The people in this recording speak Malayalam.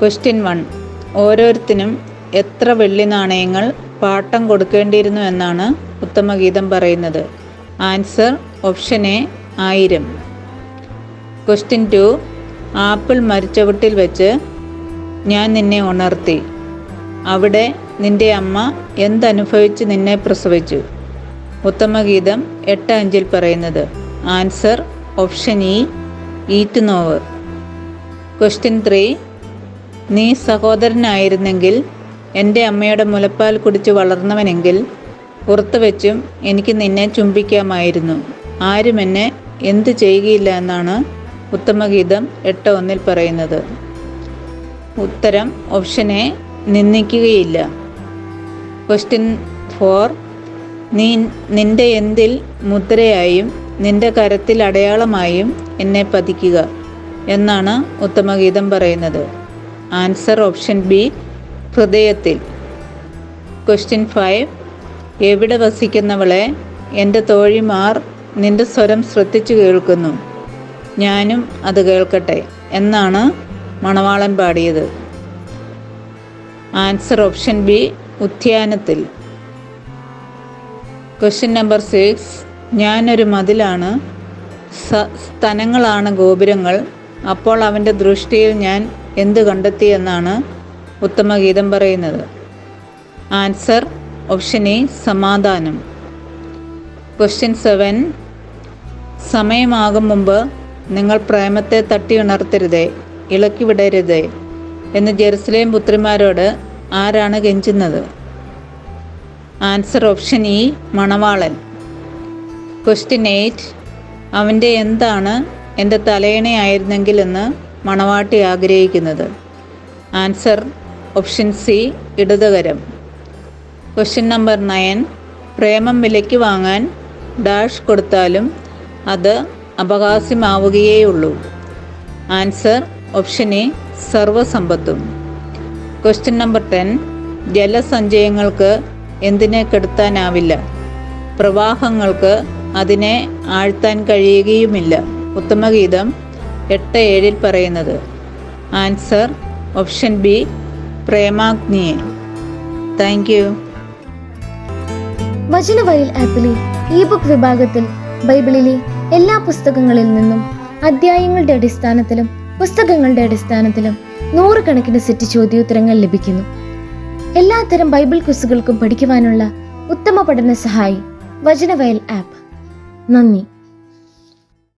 ക്വസ്റ്റ്യൻ വൺ ഓരോരുത്തരും എത്ര വെള്ളി നാണയങ്ങൾ പാട്ടം കൊടുക്കേണ്ടിയിരുന്നു എന്നാണ് ഉത്തമഗീതം പറയുന്നത്? ആൻസർ ഓപ്ഷൻ എ ആയിരം. ക്വസ്റ്റ്യൻ ടു ആപ്പിൾ മരിച്ചവട്ടിൽ വെച്ച് ഞാൻ നിന്നെ ഉണർത്തി. അവിടെ നിന്റെ അമ്മ എന്തനുഭവിച്ച് നിന്നെ പ്രസവിച്ചു? ഉത്തമഗീതം എട്ട് അഞ്ചിൽ പറയുന്നത്. ആൻസർ ഓപ്ഷൻ ഇ ഈറ്റ് നോവ് ക്വസ്റ്റ്യൻ ത്രീ നീ സഹോദരനായിരുന്നെങ്കിൽ എന്റെ അമ്മയുടെ മുലപ്പാൽ കുടിച്ച് വളർന്നവനെങ്കിൽ പുറത്തു വെച്ചും എനിക്ക് നിന്നെ ചുംബിക്കാമായിരുന്നു. ആരും എന്നെ എന്തു ചെയ്യുകയില്ല എന്നാണ് ഉത്തമഗീതം എട്ട് ഒന്നിൽ പറയുന്നത്. ഉത്തരം ഓപ്ഷൻ എ നിന്ദിക്കുകയില്ല. ക്വസ്റ്റ്യൻ ഫോർ നീ നിന്റെ എന്തിൽ മുദ്രയായും നിന്റെ കരത്തിൽ അടയാളമായും എന്നെ പതിക്കുക എന്നാണ് ഉത്തമഗീതം പറയുന്നത്. ആൻസർ ഓപ്ഷൻ ബി ഹൃദയത്തിൽ. ക്വസ്റ്റ്യൻ ഫൈവ് എവിടെ വസിക്കുന്നവളെ എന്റെ തോഴിമാർ നിന്റെ സ്വരം ശ്രദ്ധിച്ചു കേൾക്കുന്നു. ഞാനും അത് കേൾക്കട്ടെ എന്നാണ് മണവാളൻ പാടിയത്. ആൻസർ ഓപ്ഷൻ ബി ഉദ്യാനത്തിൽ. ക്വസ്റ്റ്യൻ നമ്പർ സിക്സ് ഞാനൊരു മതിലാണ്. സ സ്തനങ്ങളാണ് ഗോപുരങ്ങൾ. അപ്പോൾ അവന്റെ ദൃഷ്ടിയിൽ ഞാൻ എന്ത് കണ്ടെത്തി എന്നാണ് ഉത്തമഗീതം പറയുന്നത്. ആൻസർ ഓപ്ഷൻ എ സമാധാനം. ക്വസ്റ്റ്യൻ സെവൻ സമയമാകും മുമ്പ് നിങ്ങൾ പ്രേമത്തെ തട്ടി ഉണർത്തരുതേ ഇളക്കി വിടരുതേ എന്ന് ജെറുസലേം പുത്രിമാരോട് ആരാണ് കെഞ്ചുന്നത്? ആൻസർ ഓപ്ഷൻ ഇ മണവാളൻ. ക്വസ്റ്റ്യൻ എയ്റ്റ് അവന്റെ എന്താണ് എന്റെ തലയണയായിരുന്നെങ്കിൽ എന്ന് മണവാട്ടി ആഗ്രഹിക്കുന്നത്. ആൻസർ ഓപ്ഷൻ സി ഇടതുകരം. ക്വസ്റ്റ്യൻ നമ്പർ നയൻ പ്രേമം വിലയ്ക്ക് വാങ്ങാൻ ഡാഷ് കൊടുത്താലും അത് അപഹാസ്യമാവുകയേയുള്ളൂ. ആൻസർ ഓപ്ഷൻ എ സർവസമ്പത്തും ക്വസ്റ്റ്യൻ നമ്പർ ടെൻ ജലസഞ്ചയങ്ങൾക്ക് എന്തിനെ കെടുത്താനാവില്ല? പ്രവാഹങ്ങൾക്ക് അതിനെ ആഴ്ത്താൻ കഴിയുകയുമില്ല. ഉത്തമഗീതം എട്ട് ഏഴിൽ പറയുന്നത്. Answer option B പ്രേമാഗ്നിയെ. Thank you. Vachanavayal ആപ്പിലെ ഇ ബുക്ക് വിഭാഗത്തിൽ ബൈബിളിലെ എല്ലാ പുസ്തകങ്ങളിൽ നിന്നും അധ്യായങ്ങളുടെ അടിസ്ഥാനത്തിലും പുസ്തകങ്ങളുടെ അടിസ്ഥാനത്തിലും നൂറുകണക്കിന് സെറ്റ് ചോദ്യോത്തരങ്ങൾ ലഭിക്കുന്നു. എല്ലാത്തരം ബൈബിൾ ക്വിസുകൾക്കും പഠിക്കുവാനുള്ള ഉത്തമ പഠന സഹായി വചനവയൽ ആപ്പ്. നന്ദി.